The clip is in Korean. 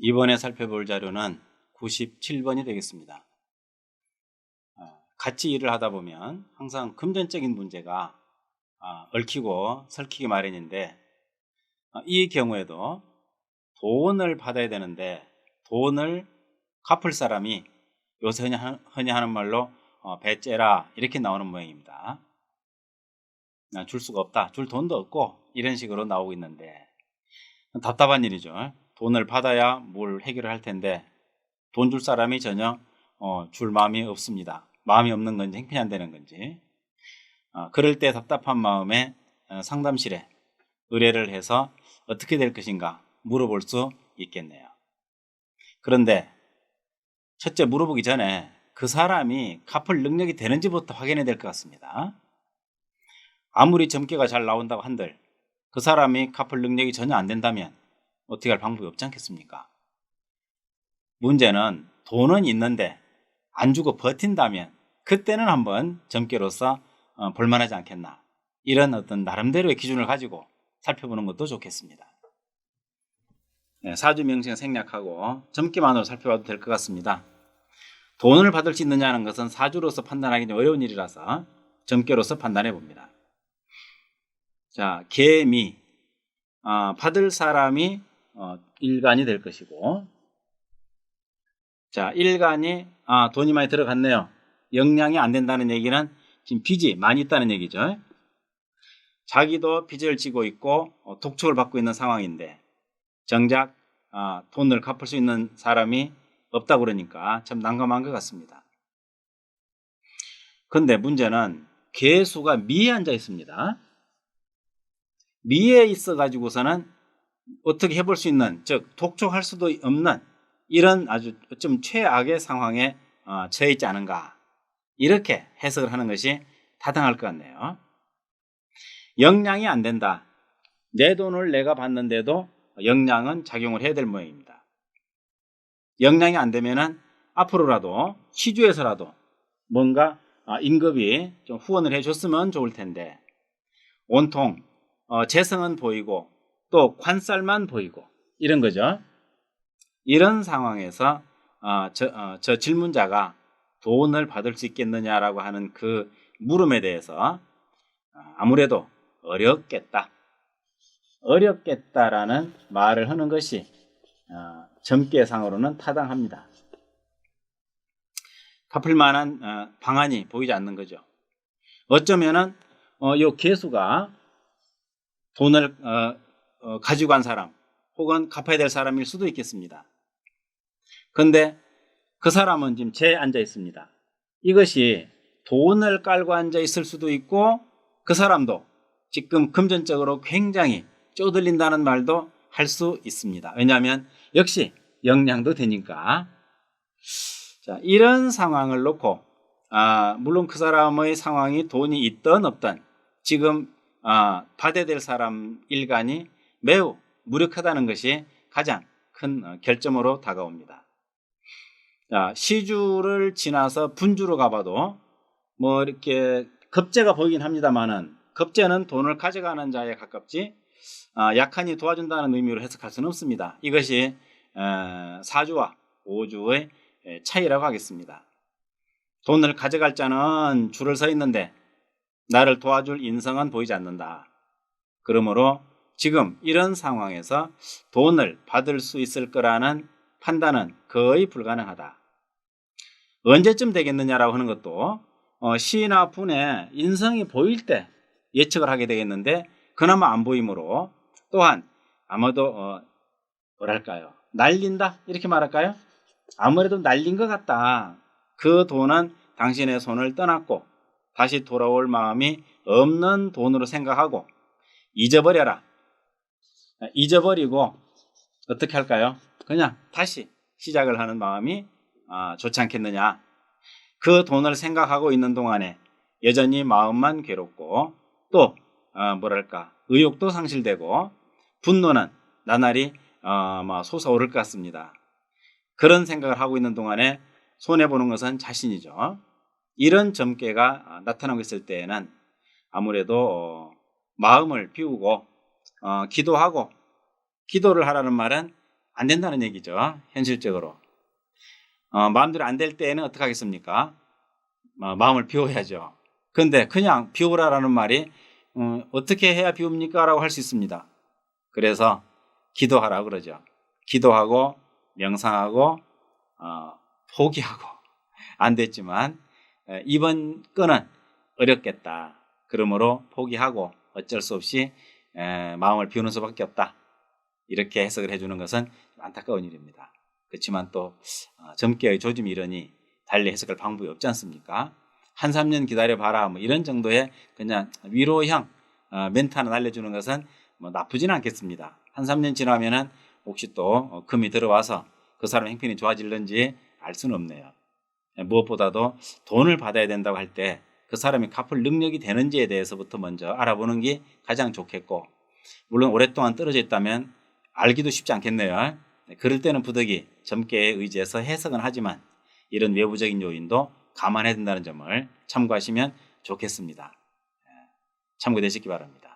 이번에 살펴볼 자료는 97번이 되겠습니다. 어, 같이 일을 하다 보면 항상 금전적인 문제가 아, 얽히고 설키기 마련인데 어, 이 경우에도 돈을 받아야 되는데 돈을 갚을 사람이 요새 흔히 하는 말로 어, 배째라 이렇게 나오는 모양입니다. 아, 줄 수가 없다. 줄 돈도 없고 이런 식으로 나오고 있는데 답답한 일이죠. 돈을 받아야 뭘 해결을 할 텐데 돈 줄 사람이 전혀 어, 줄 마음이 없습니다. 마음이 없는 건지 행편이 안 되는 건지 어, 그럴 때 답답한 마음에 어, 상담실에 의뢰를 해서 어떻게 될 것인가 물어볼 수 있겠네요. 그런데 첫째 물어보기 전에 그 사람이 갚을 능력이 되는지부터 확인해야 될 것 같습니다. 아무리 점괘가 잘 나온다고 한들 그 사람이 갚을 능력이 전혀 안 된다면 어떻게 할 방법이 없지 않겠습니까? 문제는 돈은 있는데 안 주고 버틴다면 그때는 한번 점괘로서 어, 볼만하지 않겠나 이런 어떤 나름대로의 기준을 가지고 살펴보는 것도 좋겠습니다. 네, 사주 명칭 생략하고 점괘만으로 살펴봐도 될 것 같습니다. 돈을 받을 수 있느냐는 것은 사주로서 판단하기 좀 어려운 일이라서 점괘로서 판단해 봅니다. 자, 개미 아, 받을 사람이 어, 일간이 될 것이고 자, 일간이 아, 돈이 많이 들어갔네요. 역량이 안 된다는 얘기는 지금 빚이 많이 있다는 얘기죠. 자기도 빚을 지고 있고 어, 독촉을 받고 있는 상황인데 정작 아, 돈을 갚을 수 있는 사람이 없다 그러니까 참 난감한 것 같습니다. 근데 문제는 개수가 미에 앉아 있습니다. 미에 있어 가지고서는 어떻게 해볼 수 있는 즉 독촉할 수도 없는 이런 아주 좀 최악의 상황에 어, 처해 있지 않은가 이렇게 해석을 하는 것이 타당할 것 같네요. 역량이 안 된다. 내 돈을 내가 받는데도 역량은 작용을 해야 될 모양입니다. 역량이 안 되면은 앞으로라도 시주에서라도 뭔가 아, 임급이 좀 후원을 해줬으면 좋을 텐데 온통 어, 재성은 보이고 또 관살만 보이고 이런 거죠. 이런 상황에서 어, 저, 어, 저 질문자가 돈을 받을 수 있겠느냐라고 하는 그 물음에 대해서 어, 아무래도 어렵겠다. 어렵겠다라는 말을 하는 것이 어, 점괘상으로는 타당합니다. 갚을 만한 어, 방안이 보이지 않는 거죠. 어쩌면은 어, 요 개수가 돈을 어, 어, 가지고 간 사람 혹은 갚아야 될 사람일 수도 있겠습니다. 그런데 그 사람은 지금 재 앉아 있습니다. 이것이 돈을 깔고 앉아 있을 수도 있고 그 사람도 지금 금전적으로 굉장히 쪼들린다는 말도 할 수 있습니다. 왜냐하면 역시 역량도 되니까. 자, 이런 상황을 놓고 아, 물론 그 사람의 상황이 돈이 있든 없든 지금 아, 받아야 될 사람 일간이 매우 무력하다는 것이 가장 큰 어, 결점으로 다가옵니다. 자, 시주를 지나서 분주로 가봐도 뭐 이렇게 급제가 보이긴 합니다만은 급제는 돈을 가져가는 자에 가깝지 아, 약한이 도와준다는 의미로 해석할 수는 없습니다. 이것이 에, 사주와 오주의 에, 차이라고 하겠습니다. 돈을 가져갈 자는 줄을 서 있는데 나를 도와줄 인성은 보이지 않는다. 그러므로 지금 이런 상황에서 돈을 받을 수 있을 거라는 판단은 거의 불가능하다. 언제쯤 되겠느냐라고 하는 것도 어, 시나 분의 인성이 보일 때 예측을 하게 되겠는데 그나마 안 보이므로 또한 아마도 어, 뭐랄까요 날린다 이렇게 말할까요? 아무래도 날린 것 같다. 그 돈은 당신의 손을 떠났고 다시 돌아올 마음이 없는 돈으로 생각하고 잊어버려라. 잊어버리고 어떻게 할까요? 그냥 다시 시작을 하는 마음이 아, 좋지 않겠느냐. 그 돈을 생각하고 있는 동안에 여전히 마음만 괴롭고 또 어, 뭐랄까 의욕도 상실되고 분노는 나날이 어, 뭐 솟아오를 것 같습니다. 그런 생각을 하고 있는 동안에 손해 보는 것은 자신이죠. 이런 점괘가 나타나고 있을 때에는 아무래도 어, 마음을 비우고 어, 기도하고 기도를 하라는 말은 안 된다는 얘기죠. 현실적으로. 어, 마음대로 안 될 때에는 어떻게 하겠습니까? 어, 마음을 비워야죠. 근데 그냥 비우라라는 말이 어, 어떻게 해야 비웁니까? 라고 할 수 있습니다. 그래서 기도하라 그러죠. 기도하고 명상하고 어, 포기하고 안 됐지만 에, 이번 건은 어렵겠다. 그러므로 포기하고 어쩔 수 없이 에, 마음을 비우는 수밖에 없다. 이렇게 해석을 해주는 것은 안타까운 일입니다. 그렇지만 또 어, 점괘의 조짐이 이러니 달리 해석할 방법이 없지 않습니까? 한 3년 기다려봐라 뭐 이런 정도의 그냥 위로형 어, 멘트 하나 날려주는 것은 뭐 나쁘지는 않겠습니다. 한 3년 지나면은 혹시 또 어, 금이 들어와서 그 사람 행편이 좋아질는지 알 수는 없네요. 예, 무엇보다도 돈을 받아야 된다고 할 때 그 사람이 갚을 능력이 되는지에 대해서부터 먼저 알아보는 게 가장 좋겠고 물론 오랫동안 떨어져 있다면 알기도 쉽지 않겠네요. 네, 그럴 때는 부득이 점괘에 의지해서 해석은 하지만 이런 외부적인 요인도 감안해야 된다는 점을 참고하시면 좋겠습니다. 예, 참고되시기 바랍니다.